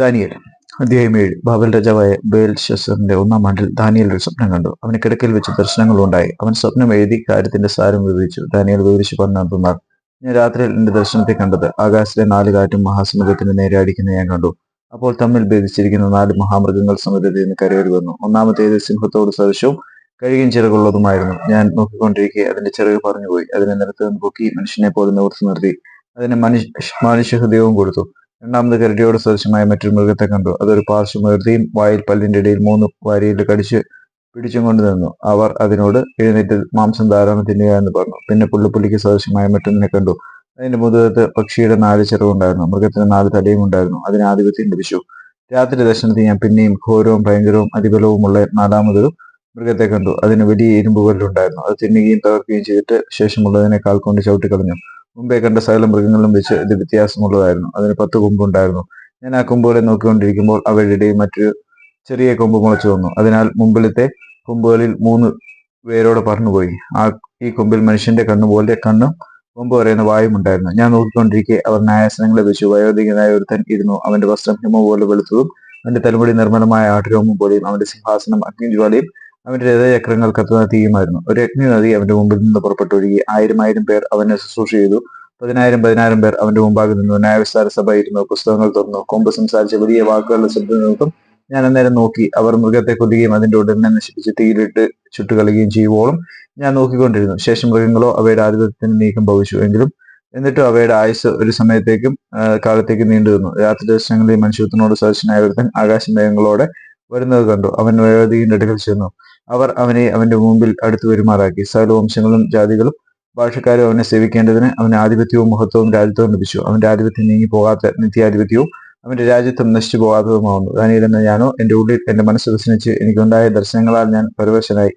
ദാനിയൽ അധ്യായം ഏഴ്. ബാബൽ രാജാവായ ബേൽ ഷസറിന്റെ ഒന്നാം ആണ്ടിൽ ദാനിയൽ ഒരു സ്വപ്നം കണ്ടു. അവന് കിടക്കയിൽ വെച്ച് ദർശനങ്ങൾ ഉണ്ടായി അവൻ സ്വപ്നം എഴുതി കാര്യത്തിന്റെ സാരം വിവരിച്ചു. ദാനിയൽ വിവരിച്ചു പറഞ്ഞാൽ ഞാൻ രാത്രിയിൽ എന്റെ ദർശനത്തെ കണ്ടത്. ആകാശത്തെ നാല് കാറ്റും മഹാസമുദ്രത്തിന് നേരെ അടിക്കുന്ന ഞാൻ കണ്ടു. അപ്പോൾ തമ്മിൽ ഭേദിച്ചിരിക്കുന്ന നാല് മഹാമൃഗങ്ങൾ സമുദ്രത്തിൽ നിന്ന് കരയേറി വന്നു. ഒന്നാമത്തേത് സിംഹത്തോട് സദൃശവും കഴുകിയും ചിറകുള്ളതുമായിരുന്നു. ഞാൻ നോക്കിക്കൊണ്ടിരിക്കെ അതിന്റെ ചിറക് പറഞ്ഞുപോയി. അതിനെ നിരത്ത് പൊക്കി മനുഷ്യനെ പോലെ നിവർത്തി നിർത്തി. അതിന് മനുഷ്യ മനുഷ്യഹൃദയവും കൊടുത്തു. രണ്ടാമത് കരടിയോട് സദൃശമായ മറ്റൊരു മൃഗത്തെ കണ്ടു. അതൊരു പാർശ്വമൃതിയും വായിൽ പല്ലിന്റെ ഇടയിൽ മൂന്ന് വാരിയിൽ കടിച്ച് പിടിച്ചും കൊണ്ട് നിന്നു. അവർ അതിനോട് എഴുന്നേറ്റ് മാംസം ധാരാളം തിന്നുക എന്ന് പറഞ്ഞു. പിന്നെ പുള്ളിപ്പുള്ളിക്ക് സദൃശമായ മറ്റൊന്നിനെ കണ്ടു. അതിന്റെ മുതുകത്ത് പക്ഷിയുടെ നാല് ചിറവുണ്ടായിരുന്നു മൃഗത്തിന് നാല് തലയും ഉണ്ടായിരുന്നു. അതിന് ആധിപത്യം ലഭിച്ചു. രാത്രി ദർശനത്തിൽ ഞാൻ പിന്നെയും ഘോരവും ഭയങ്കരവും അതിബലവുമുള്ള നാലാമതൊരു മൃഗത്തെ കണ്ടു. അതിന് വലിയ ഇരുമ്പുകളിലുണ്ടായിരുന്നു അത് തിന്നുകയും തകർക്കുകയും ചെയ്തിട്ട് ശേഷമുള്ളതിനെ കാൽക്കൊണ്ട് ചവിട്ടിക്കളഞ്ഞു മുമ്പേ കണ്ട സകല മൃഗങ്ങളും വെച്ച് ഇത് വ്യത്യാസമുള്ളതായിരുന്നു. അതിന് പത്ത് കൊമ്പുണ്ടായിരുന്നു ഞാൻ ആ കൊമ്പുകളെ നോക്കിക്കൊണ്ടിരിക്കുമ്പോൾ അവയുടെ മറ്റൊരു ചെറിയ കൊമ്പ് മുളച്ചു വന്നു. അതിനാൽ മുമ്പിലത്തെ കൊമ്പുകളിൽ മൂന്ന് പേരോട് പറന്നുപോയി. ആ ഈ കൊമ്പിൽ മനുഷ്യന്റെ കണ്ണുപോലെ കണ്ണും കൊമ്പ് പറയുന്ന വായും ഉണ്ടായിരുന്നു. ഞാൻ നോക്കിക്കൊണ്ടിരിക്കെ അവർ ന്യായാസനങ്ങളെ വെച്ച്. വയോധികനായ ഒരുത്തൻ ഇരുന്നു. അവന്റെ വസ്ത്രം ഹിമ പോലെ വെളുത്തതും അവന്റെ തലമുടി നിർമ്മലമായ ആട്ടുരോമം പോലെയും അവന്റെ സിംഹാസനം അഗ്നിജ്വാലയും അവന്റെ രഥചക്രങ്ങൾ കത്തുന്ന തീയുമായിരുന്നു. ഒരു അഗ്നി നദി അവന്റെ മുമ്പിൽ നിന്ന് പുറപ്പെട്ടൊഴുകി ആയിരം ആയിരം പേർ അവനെ ശുശ്രൂഷ ചെയ്തു. പതിനായിരം പതിനായിരം പേർ അവന്റെ മുമ്പാകെ നിന്നു. ന്യായവിസ്താര സഭ ഇരുന്നു പുസ്തകങ്ങൾ തുറന്നു. കൊമ്പ് സംസാരിച്ച വലിയ വാക്കുകളുടെ ശബ്ദം ഞാൻ അന്നേരം നോക്കി. അവർ മൃഗത്തെ കൊല്ലുകയും അതിന്റെ ഉടനെ നശിപ്പിച്ച് തീയിലിട്ട് ചുട്ടുകളയുകയും ചെയ്യുവോളും ഞാൻ നോക്കിക്കൊണ്ടിരുന്നു. ശേഷം മൃഗങ്ങളോ അവയുടെ ആധിപത്യത്തിന് നീക്കം ഭവിച്ചു എങ്കിലും എന്നിട്ടും അവയുടെ ആയുസ് ഒരു സമയത്തേക്കും കാലത്തേക്കും നീണ്ടു നിന്നു. രാത്രി ദർശനങ്ങളിൽ മനുഷ്യത്തിനോട് സദസ്യനായ ഒരുത്തൻ ആകാശമേഘങ്ങളോടെ വരുന്നത് കണ്ടു. അവൻ വേദിയുടെ അടുക്കൽ ചെന്നു. അവർ അവനെ അവന്റെ മുമ്പിൽ അടുത്തു വരുമാറാക്കി. സകല വംശങ്ങളും ജാതികളും ഭാഷക്കാരും അവനെ സേവിക്കേണ്ടതിന് അവന് ആധിപത്യവും മഹത്വവും രാജ്യത്വവും ലഭിച്ചു. അവന്റെ ആധിപത്യം നീങ്ങി പോകാത്ത നിത്യാധിപത്യവും അവന്റെ രാജ്യത്വം നശിച്ചു പോകാത്തതുമാവുന്നു. ദാനിയിലെന്ന ഞാനോ എന്റെ ഉള്ളിൽ എന്റെ മനസ്സ് വിസനിച്ച് എനിക്കുണ്ടായ ദർശനങ്ങളാൽ ഞാൻ പരവശനായി.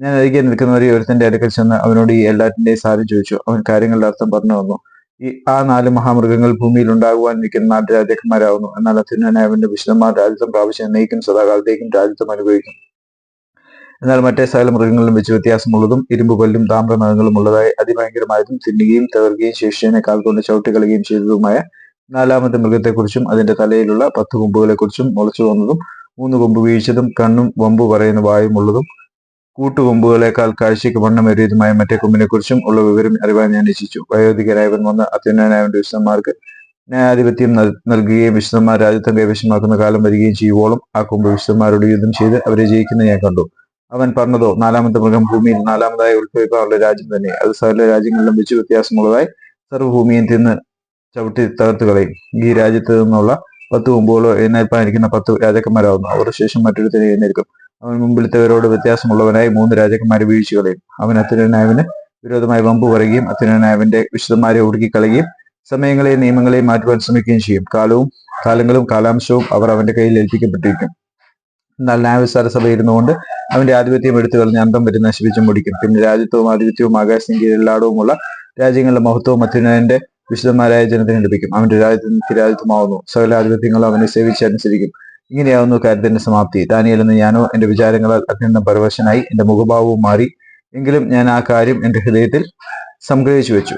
ഞാൻ അരികെ നിൽക്കുന്നവരെ ഒരുത്തന്റെ അടുക്കൽ ചെന്ന് അവനോട് ഈ എല്ലാറ്റിന്റെയും സാരം ചോദിച്ചു. അവൻ കാര്യങ്ങളുടെ അർത്ഥം പറഞ്ഞു വന്നു ഈ ആ നാല് മഹാമൃഗങ്ങൾ ഭൂമിയിൽ ഉണ്ടാകുവാൻ നിൽക്കുന്ന നാല് രാജാക്കന്മാരാകുന്നു. എന്നാൽ അത്യുന്നനായ അവന്റെ വിശുദ്ധന്മാർ രാജ്യത്വം പ്രാവശ്യം എന്നേക്കും സദാകാലത്തേക്കും രാജ്യത്വം അനുഭവിക്കും എന്നാൽ മറ്റേ സകല മൃഗങ്ങളിലും വെച്ച് വ്യത്യാസമുള്ളതും ഇരുമ്പ് പല്ലും താമ്രനഖങ്ങളും ഉള്ളതായി അതിഭയങ്കരമായതും തിന്നുകയും തകർക്കുകയും ശേഷിയനെ കാൽ കൊണ്ട് ചവിട്ടിക്കളയുകയും ചെയ്തതുമായ നാലാമത്തെ മൃഗത്തെക്കുറിച്ചും അതിന്റെ തലയിലുള്ള പത്ത് കൊമ്പുകളെക്കുറിച്ചും മുളച്ചു വന്നതും മൂന്ന് കൊമ്പ് വീഴ്ചതും കണ്ണും വമ്പ് പറയുന്ന വായുമുള്ളതും കൂട്ടുകൊമ്പുകളെക്കാൾ കാഴ്ചയ്ക്ക് വണ്ണമേറിയതുമായ മറ്റേ കൊമ്പിനെക്കുറിച്ചും ഉള്ള വിവരം അറിവാൻ ഞാൻ ഇച്ഛിച്ചു വയോധികരായവൻ വന്ന് അത്യുന്നതനായവന്റെ വിശുദ്ധന്മാർക്ക് ന്യായാധിപത്യം നൽകുകയും വിശുദ്ധന്മാർ രാജ്യത്വം കൈവശമാക്കുന്ന കാലം വരികയും ചെയ്യുവോളം ആ കൊമ്പ് വിശുദ്ധന്മാരോട് യുദ്ധം ചെയ്ത് അവരെ ജയിക്കുന്ന ഞാൻ കണ്ടു. അവൻ പറഞ്ഞതോ നാലാമത്തെ മൃഗം ഭൂമിയിൽ നാലാമതായി ഉത്ഭവിക്കാനുള്ള രാജ്യം തന്നെ. അത് സകല രാജ്യങ്ങളിലും വെച്ച് വ്യത്യാസമുള്ളതായി സർവഭൂമിയും തിന്ന് ചവിട്ടി തകർത്ത് കളയും. ഈ രാജ്യത്ത് നിന്നുള്ള പത്ത് കൊമ്പുകളോ എഴുന്നേൽപ്പാനിരിക്കുന്ന പത്ത് രാജാക്കന്മാരാകുന്നു അവർ ശേഷം മറ്റൊരുത്തരെ എഴുന്നേൽക്കും. അവൻ മുമ്പിലത്തവരോട് വ്യത്യാസമുള്ളവനായി മൂന്ന് രാജാക്കന്മാരെ വീഴ്ച കളയും. അവൻ അത്തിനായവന് വിരോധമായി വമ്പ് പറയുകയും അത്തിനായവന്റെ വിശുദ്ധന്മാരെ ഒടുക്കിക്കളയുകയും സമയങ്ങളെയും നിയമങ്ങളെയും മാറ്റുവാൻ ശ്രമിക്കുകയും ചെയ്യും. കാലവും കാലങ്ങളും കാലാംശവും അവർ അവന്റെ കയ്യിൽ ഏൽപ്പിക്കപ്പെട്ടിരിക്കും. ന്യായവിസ്താര സഭ ഇരുന്നുകൊണ്ട് അവന്റെ ആധിപത്യം എടുത്തു കളഞ്ഞ് അന്തം വരെ നശിപ്പിച്ചു മുടിക്കും. പിന്നെ രാജ്യത്വവും ആധിപത്യവും ആകാശം കീഴിലാടവുമുള്ള രാജ്യങ്ങളുടെ മഹത്വവും അത്യുനയന്റെ വിശുദ്ധന്മാരായ ജനത്തിന് ലഭിക്കും. അവന്റെ രാജ്യത്തിന് രാജ്യത്വമാവുന്നു. സകല ആധിപത്യങ്ങളും അവനെ സേവിച്ച് അനുസരിക്കും. ഇങ്ങനെയാവുന്നു കാര്യത്തിന്റെ സമാപ്തി. ദാനിയൽ നിന്ന് ഞാനോ എന്റെ വിചാരങ്ങളാൽ അത്യന്തം പരവശനായി എന്റെ മുഖഭാവവും മാറി. എങ്കിലും ഞാൻ ആ കാര്യം എന്റെ ഹൃദയത്തിൽ സംഗ്രഹിച്ചു വെച്ചു.